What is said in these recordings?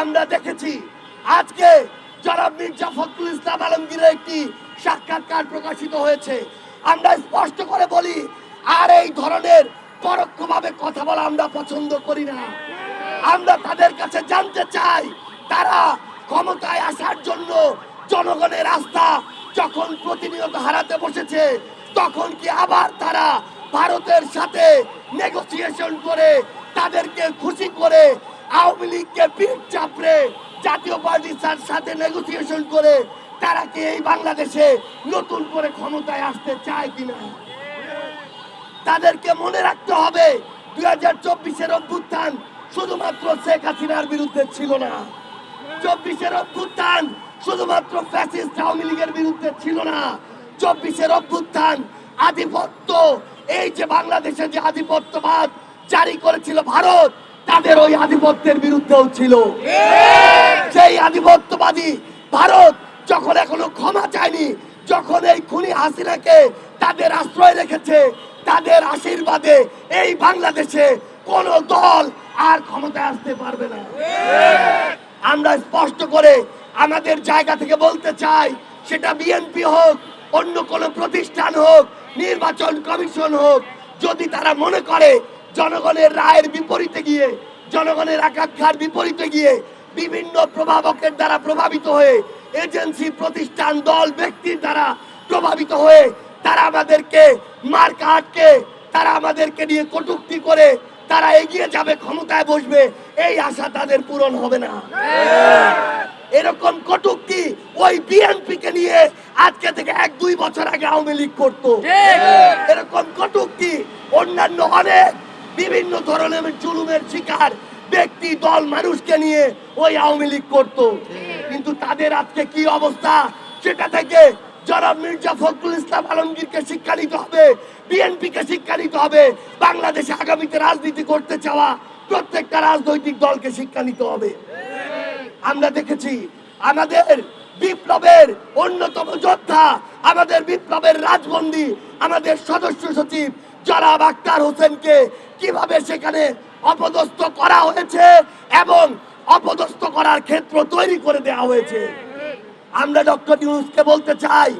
আমরা দেখেছি আজকে জনাব মির্জা ফখরুল ইসলাম আলমগীরের একটি সাক্ষাৎকার প্রকাশিত হয়েছে, আমরা স্পষ্ট করে বলি, আর এই ধরনের পরোক্ষভাবে কথা বলা আমরা পছন্দ করি না। আমরা তাদের কাছে জানতে চাই, তারা ক্ষমতায় আসার জন্য জনগণের রাস্তা যখন প্রতিনিয়ত হারাতে বসেছে, তখন কি আবার তারা ভারতের সাথে নেগোসিয়েশন করে তাদেরকে খুশি করে আওয়ামী লীগকে পিঠ চাপড়ে জাতীয় পার্টির সাথে নেগোসিয়েশন করে তারা কি এই বাংলাদেশে নতুন করে ক্ষমতায় আসতে চায় কিনা? তাদেরকে মনে রাখতে হবে, দুই হাজার চব্বিশের অভ্যুত্থান শুধুমাত্র শেখ হাসিনার বিরুদ্ধে ছিল না। চব্বিশের অভ্যুত্থান শুধুমাত্র ফ্যাসিস্ট আওয়ামী লীগের বিরুদ্ধে ছিল না। চব্বিশের অভ্যুত্থান আধিপত্য, এই যে বাংলাদেশে যে আধিপত্যবাদ জারি করেছিল ভারত তাদের ওই আধিপত্যের বিরুদ্ধেও ছিল। সেই আধিপত্যবাদী ভারত যখন এখনও ক্ষমা চায়নি, যখন এই খুনি হাসিনাকে তাদের আশ্রয় রেখেছে, তাদের আশীর্বাদে এই বাংলাদেশে কোন দল আর ক্ষমতায় আসতে পারবে না। আমরা স্পষ্ট করে আমাদের জায়গা থেকে বলতে চাই, সেটা বিএনপি হোক, অন্য কোন প্রতিষ্ঠান হোক, নির্বাচন কমিশন হোক, যদি তারা মনে করে জনগণের রায়ের বিপরীতে গিয়ে জনগণের আকাঙ্ক্ষার বিপরীতে গিয়ে বিভিন্ন প্রভাবকের দ্বারা প্রভাবিত হয়ে এজেন্সি প্রতিষ্ঠান দল ব্যক্তির দ্বারা প্রভাবিত হয়ে তারা আমাদেরকে মার কাটকে তারা আমাদেরকে নিয়ে কটুক্তি করে তারা এগিয়ে যাবে ক্ষমতায় বসবে এই আশা তাদের পূরণ হবে না। এরকম কটুক্তি ওই বিএনপি কে নিয়ে আজকে থেকে এক দুই বছর আগে আওয়ামী লীগ করতো। এরকম কটুক্তি অন্যান্য অনেক বিভিন্ন ধরনের জুলুমের শিকার ব্যক্তি, দল, মানুষকে নিয়ে ওই আওয়ামী লীগ করতো। কিন্তু তাদের আজকে কি অবস্থা? সেটা থেকে জনাব মির্জা ফখরুল ইসলাম আলমগীরকে শিক্ষা নিতে হবে বিএনপি কে শিক্ষা নিতে হবে, বাংলাদেশে আগামীতে রাজনীতি করতে চাওয়া প্রত্যেকটা রাজনৈতিক দলকে শিক্ষা নিতে হবে। আমরা দেখেছি আমাদের বিপ্লবের অন্যতম যোদ্ধা, আমাদের বিপ্লবের রাজবন্দী, আমাদের সদস্য সচিব জনাব আক্তার হোসেনকে কীভাবে সেখানে অপদস্থ করা হয়েছে এবং অপদস্থ করার ক্ষেত্র তৈরি করে দেওয়া হয়েছে। আমরা ডক্টর ইউনুসকে বলতে চাই,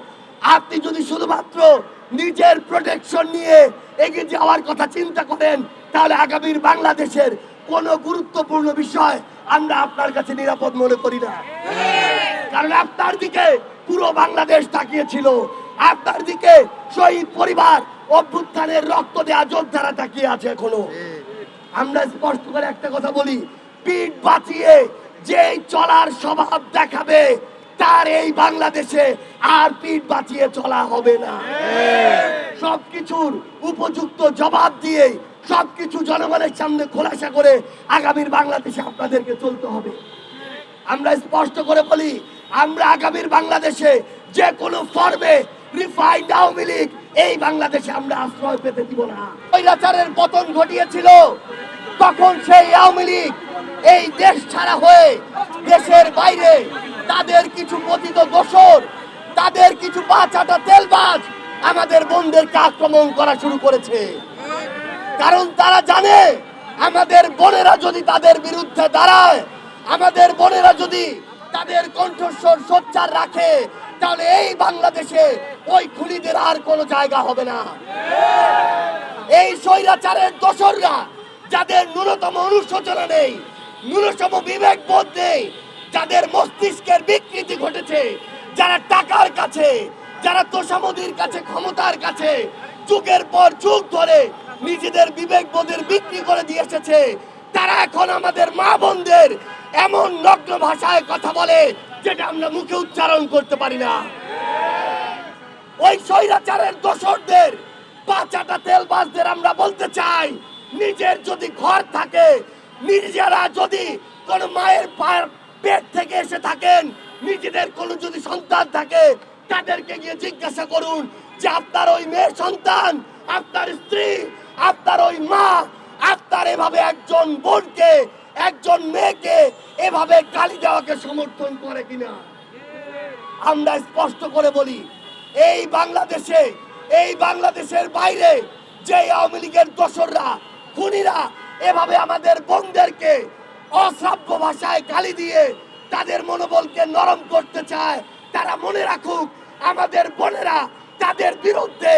আপনি যদি শুধুমাত্র নিজের প্রোটেকশন নিয়ে এগিয়ে যাওয়ার কথা চিন্তা করেন, তাহলে আগামীর বাংলাদেশের কোনো গুরুত্বপূর্ণ বিষয় আমরা আপনার কাছে নিরাপদ মনে করি না। কারণ আপনার দিকে পুরো বাংলাদেশ তাকিয়েছিল আপনার দিকে শহীদ পরিবার অভ্যুত্থানের রক্ত দেওয়া যোদ্ধারা তাকিয়ে আছে এখনও। আমরা স্পষ্ট করে একটা কথা বলি, পিঠ বাঁচিয়ে যেই চলার স্বভাব দেখাবে, তার এই বাংলাদেশে আর পিঠ বাঁচিয়ে চলা হবে না। সবকিছুর উপযুক্ত জবাব দিয়ে সবকিছু জনগণের সামনে খোলাসা করে আগামীর বাংলাদেশে আপনাদেরকে চলতে হবে। আমরা স্পষ্ট করে বলি, আমরা আগামীর বাংলাদেশে যে কোনো ফর্মে রিফাইন্ড আওয়ামী লীগ এই বাংলাদেশে আমরা আশ্রয় পেতে দিব না। স্বৈরাচারের পতন ঘটিয়েছিল, তখন সেই আওয়ামী লীগ এই দেশ ছাড়া হয়ে দেশের বাইরে তাদের কিছু পতিত দোসর তাদের কিছু পাঁচাটা তেলবাজ আমাদের বোনদেরকে আক্রমণ করা শুরু করেছে। কারণ তারা জানে আমাদের বোনেরা যদি তাদের বিরুদ্ধে দাঁড়ায়, আমাদের বোনেরা যদি তাদের কণ্ঠস্বর সোচ্চার রাখে তাহলে এই বাংলাদেশে ওই খুনিদের আর কোনো জায়গা হবে না। এই স্বৈরাচারের দোসররা, যাদের ন্যূনতম অনুশোচনা নেই, ন্যূনতম বিবেক বোধ নেই, যাদের মস্তিষ্কের বিকৃতি ঘটেছে, যারা টাকার কাছে, যারা তোষামদির কাছে, ক্ষমতার কাছে, যুগের পর যুগ ধরে নিজেদের বিবেক বোধের বিক্রি করে দিয়ে এসেছে, তারা এখন আমাদের মা বোনদের এমন নগ্ন ভাষায় কথা বলে যেটা আমরা মুখে উচ্চারণ করতে পারি না। ওই স্বৈরাচারের দোসরদের পাঁচাটা তেলবাজদের আমরা বলতে চাই, নিজের যদি ঘর থাকে, নিজেরা যদি কোন মায়ের পেট থেকে এসে থাকেন, নিজেদের কোন যদি সন্তান থাকে, তাদেরকে গিয়ে জিজ্ঞাসা করুন যে আপনার ওই মেয়ের সন্তান, আপনার স্ত্রী, আপনার ওই মা, আপনার এভাবে একজন বোনকে একজন মেয়েকে এভাবে গালি দেওয়াকে সমর্থন করে কিনা? আমরা স্পষ্ট করে বলি, এই বাংলাদেশে, এই বাংলাদেশের বাইরে যে আওয়ামী লীগের দোসররা, খুনিরা এভাবে আমাদের বোনদেরকে অশ্রাব্য ভাষায় গালি দিয়ে তাদের মনোবলকে নরম করতে চায়, তারা মনে রাখুক আমাদের বোনেরা তাদের বিরুদ্ধে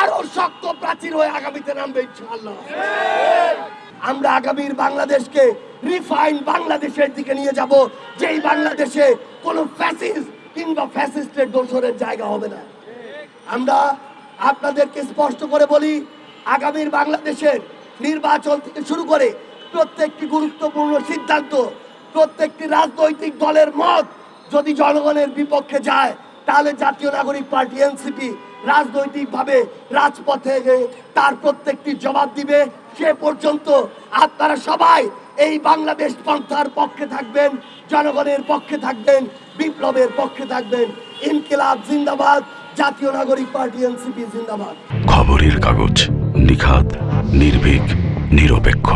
আরও শক্ত প্রাচীর হয়ে আগামীতে নামবে ইনশাআল্লাহ। আমরা আগামীর বাংলাদেশকে রিফাইন বাংলাদেশের দিকে নিয়ে যাব, যেই বাংলাদেশে কোনো ফ্যাসিস্ট কিংবা ফ্যাসিস্টের দোষরের জায়গা হবে না। আমরা আপনাদেরকে স্পষ্ট করে বলি, আগামীর বাংলাদেশের নির্বাচন থেকে শুরু করে প্রত্যেকটি গুরুত্বপূর্ণ সিদ্ধান্ত, প্রত্যেকটি রাজনৈতিক দলের মত যদি জনগণের বিপক্ষে যায়, তাহলে জাতীয় নাগরিক পার্টি, এনসিপি রাজনৈতিকভাবে রাজপথে তার প্রত্যেকটি জবাব দিবে। সে পর্যন্ত আপনারা সবাই এই বাংলাদেশ পন্থার পক্ষে থাকবেন, জনগণের পক্ষে থাকবেন, বিপ্লবের পক্ষে থাকবেন। ইনকিলাব জিন্দাবাদ, জাতীয় নাগরিক পার্টি এনসিপি জিন্দাবাদ। খবরের কাগজ নিখাত নির্ভীক, নিরপেক্ষ।